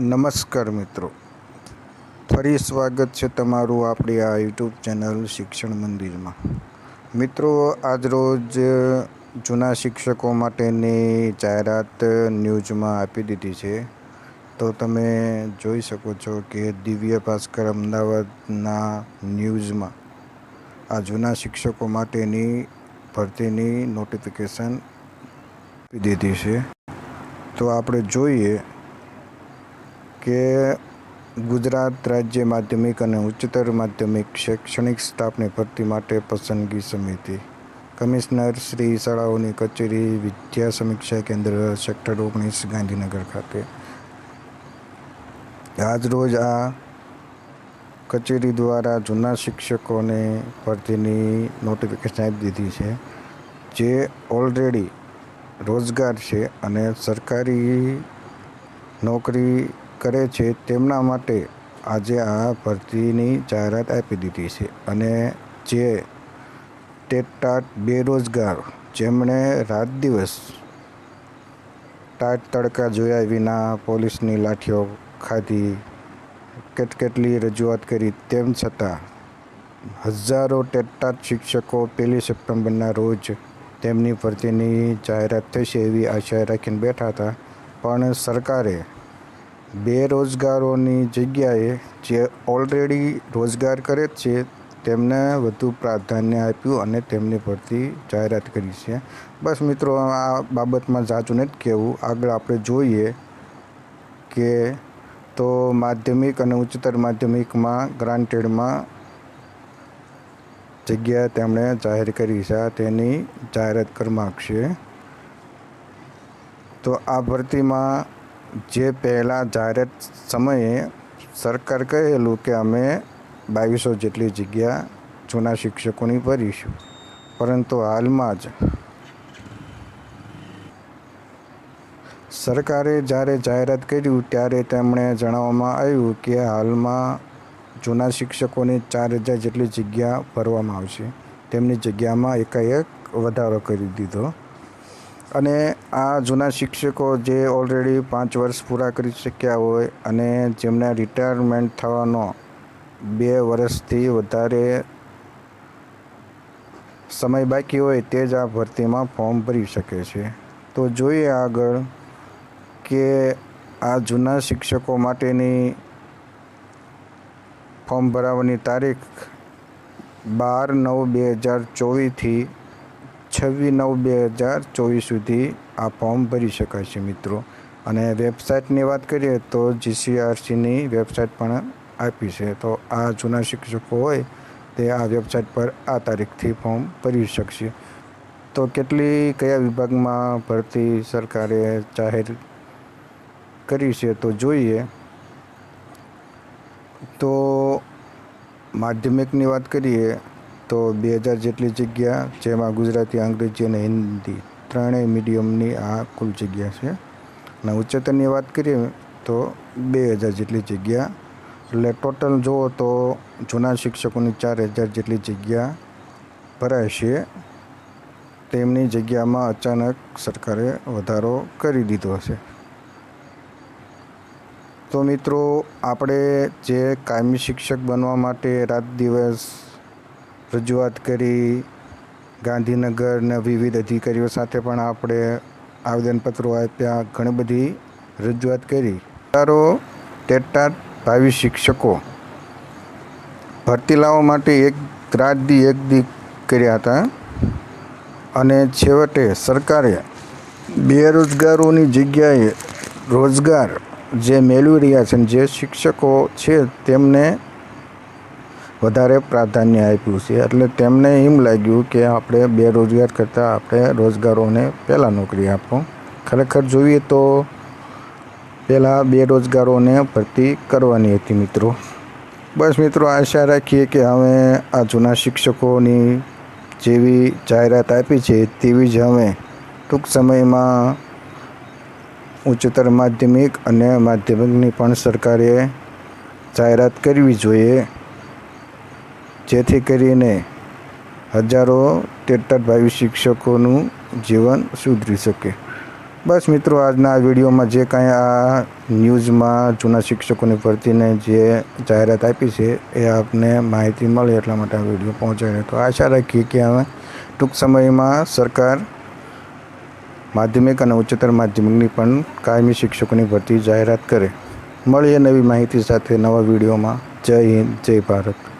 નમસ્કાર મિત્રો. ફરી સ્વાગત છે તમારું આપણી આ યુટ્યુબ ચેનલ શિક્ષણ મંદિરમાં. મિત્રો, આજરોજ જૂના શિક્ષકો માટેની જાહેરાત ન્યૂઝમાં આપી દીધી છે. તો તમે જોઈ શકો છો કે દિવ્ય ભાસ્કર અમદાવાદના ન્યૂઝમાં આ જૂના શિક્ષકો માટેની ભરતીની નોટિફિકેશન આપી દીધી છે. તો આપણે જોઈએ કે ગુજરાત રાજ્ય માધ્યમિક અને ઉચ્ચતર માધ્યમિક શૈક્ષણિક સ્ટાફની ભરતી માટે પસંદગી સમિતિ. કમિશનર શ્રી શાળાઓની કચેરી, વિદ્યા સમીક્ષા કેન્દ્ર, સેક્ટર ઓગણીસ, ગાંધીનગર ખાતે. આજરોજ આ કચેરી દ્વારા જૂના શિક્ષકોને ભરતીની નોટિફિકેશન આપી દીધી છે, જે ઓલરેડી રોજગાર છે અને સરકારી નોકરી કરે છે તેમના માટે આજે આ ભરતીની જાહેરાત આપી દીધી છે અને જે ટેટાટ બેરોજગાર જેમણે રાત દિવસ ટાટ તડકા જોયા વિના પોલીસની લાઠીઓ ખાધી કેટકેટલી રજૂઆત કરી, તેમ છતાં હજારો ટેટાટ શિક્ષકો પહેલી સપ્ટેમ્બરના રોજ તેમની ભરતીની જાહેરાત થશે એવી આશા રાખીને બેઠા હતા. પણ સરકારે બેરોજગારોની જગ્યાએ જે ઓલરેડી રોજગાર કરે છે, તેમને વધુ પ્રાધાન્ય આપ્યું અને તેમની ભરતી જાહેરાત કરી છે. બસ મિત્રો, આ બાબતમાં જાજુ નથી કહેવું. આગળ આપણે જોઈએ કે તો માધ્યમિક અને ઉચ્ચતર માધ્યમિકમાં ગ્રાન્ટેડમાં જગ્યા તેમણે જાહેર કરી છે. તેની જાહેરાત કરવામાં આવશે તો આ ભરતીમાં જે પહેલાં જાહેરાત સમયે સરકાર કહેલું કે અમે બાવીસો જેટલી જગ્યા જૂના શિક્ષકોની ભરીશું. પરંતુ હાલમાં જ સરકારે જ્યારે જાહેરાત કર્યું, ત્યારે તેમણે જણાવવામાં આવ્યું કે હાલમાં જૂના શિક્ષકોની ચાર હજાર જેટલી જગ્યા ભરવામાં આવશે. તેમની જગ્યામાં એકાએક વધારો કરી દીધો. અને આ જૂના શિક્ષકો જે ઓલરેડી પાંચ વર્ષ પૂરા કરી શક્યા હોય અને જેમને રિટાયરમેન્ટ થવાનો બે વર્ષથી વધારે સમય બાકી હોય તે જ આ ભરતીમાં ફોર્મ ભરી શકે છે. તો જોઈએ આગળ કે આ જૂના શિક્ષકો માટેની ફોર્મ ભરાવાની તારીખ બાર નવ બે હજાર ચોવીસથી છવ્વીસ નવ બે હજાર ચોવીસ સુધી આ ફોર્મ ભરી શકાય છે મિત્રો. અને વેબસાઇટની વાત કરીએ તો જીસીઆરસીની વેબસાઇટ પણ આપી છે. તો આ જૂના શિક્ષકો હોય તે આ વેબસાઇટ પર આ તારીખથી ફોર્મ ભરી શકશે. તો કેટલી, કયા વિભાગમાં ભરતી સરકારે જાહેર કરી છે તો જોઈએ. તો માધ્યમિકની વાત કરીએ તો બે હજાર જેટલી જગ્યા જેમાં ગુજરાતી, અંગ્રેજી અને હિન્દી ત્રણેય મીડિયમની આ કુલ જગ્યા છે. અને ઉચ્ચતરની વાત કરીએ તો બે હજાર જેટલી જગ્યા. એટલે ટોટલ જુઓ તો જૂના શિક્ષકોની ચાર હજાર જેટલી જગ્યા ભરાય છે. તેમની જગ્યામાં અચાનક સરકારે વધારો કરી દીધો છે તો મિત્રો, આપણે જે કાયમી શિક્ષક બનવા માટે રાત દિવસ રજૂઆત કરી. ગાંધીનગરના વિવિધ અધિકારીઓ સાથે પણ આપણે આવેદનપત્રો આપ્યા, ઘણી બધી રજૂઆત કરી. હજારો ટેટાટ ભાવિ શિક્ષકો, ભરતી લાવવા માટે એક રાત દી, એક દી કર્યા હતા. અને છેવટે સરકારે બેરોજગારોની જગ્યાએ રોજગાર જે મેળવી રહ્યા છે જે શિક્ષકો છે તેમને વધારે પ્રાધાન્ય આપ્યું છે. એટલે તેમને એમ લાગ્યું કે આપણે બેરોજગાર કરતાં આપણે રોજગારોને પહેલાં નોકરી આપો. ખરેખર જોઈએ તો પહેલાં બેરોજગારોને ભરતી કરવાની હતી મિત્રો. બસ મિત્રો, આશા રાખીએ કે હવે આ જૂના શિક્ષકોની જેવી જાહેરાત આપી છે, તેવી જ હવે ટૂંક સમયમાં ઉચ્ચતર માધ્યમિક અને માધ્યમિકની પણ સરકારે જાહેરાત કરવી જોઈએ. જેથી કરીને હજારો ટેટાટ ભાવિ શિક્ષકોનું જીવન સુધરી શકે. બસ મિત્રો, આજના આ વિડીયોમાં જે કાંઈ આ ન્યૂઝમાં જૂના શિક્ષકોની ભરતીને જે જાહેરાત આપી છે, એ આપને માહિતી મળે એટલા માટે આ વીડિયો પહોંચાડ્યો. તો આશા રાખીએ કે હવે ટૂંક સમયમાં સરકાર માધ્યમિક અને ઉચ્ચતર માધ્યમિકની પણ કાયમી શિક્ષકોની ભરતી જાહેરાત કરે. મળીએ નવી માહિતી સાથે નવા વિડીયોમાં. જય હિન્દ, જય ભારત.